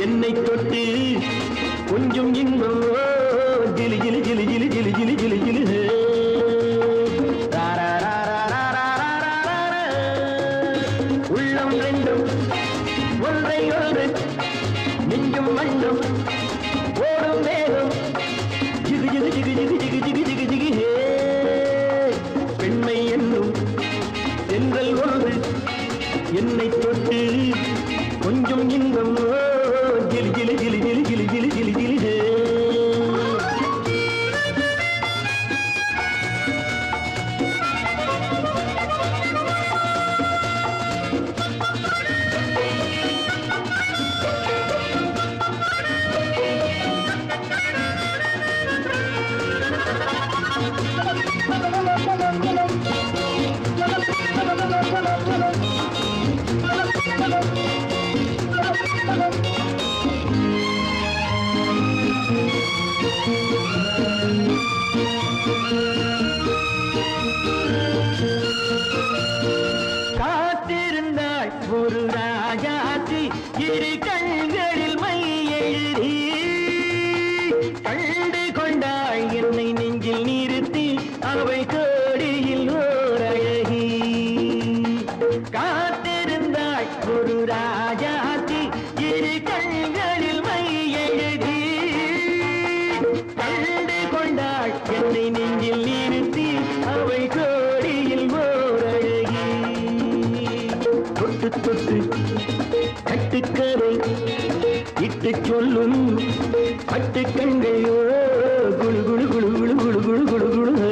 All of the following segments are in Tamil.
என்னை தொட்டு கொஞ்சம் இன்பம்? கிளி கிளி கிளி கிளி கிளி கிளி கிளி கிளி. உள்ளம் ரெண்டும் ஒன்றை ஒன்று. நெஞ்சும் மண்ணும் ஓடும் வேகம். ஜிகு ஜிகு ஜிகு ஜிகு ஜிகு ஜிகு ஜிகு ஜிகு. ஹே பெண்மை என்னும் தென்றல் ஒன்று. என்னை தொட்டு கொஞ்சம் இன்பம்? gili gili gili ஒரு ராஜாத்தி இரு கண்களில் மை எழுதி. கண்டு கொண்டாள் என்னை நெஞ்சில் நிறுத்தி அவை கோடியில் ஓரழகி. அழகி காத்திருந்தாள் ஒரு ராஜா சொல்லும். பட்டு கண்கையோ குழு குழு குழு குழு குழு குழு குழு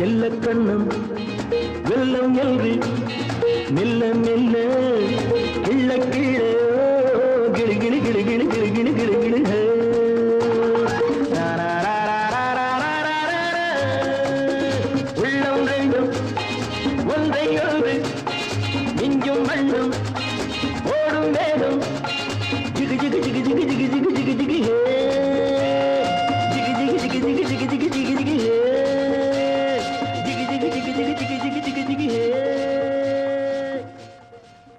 செல்ல கண்ணம் வெள்ளம் எல்வி மெல்ல மெல்ல கிள்ள கிள்ள கிளி கிளி கிளி கிளி கிளி கிளி கிளி கிளி உள்ளம் ரெண்டும் ஒன்றை ஒன்று மிஞ்சும் மண்ணும் ஓடும் வேகம் ஜிகு ஜிகு ஜிகு ஜிகு ஜிகு ஜிகு ஜிகு ஜிகு ஜிகு ஜிகு ஜிகு ஜிகு ஜிகு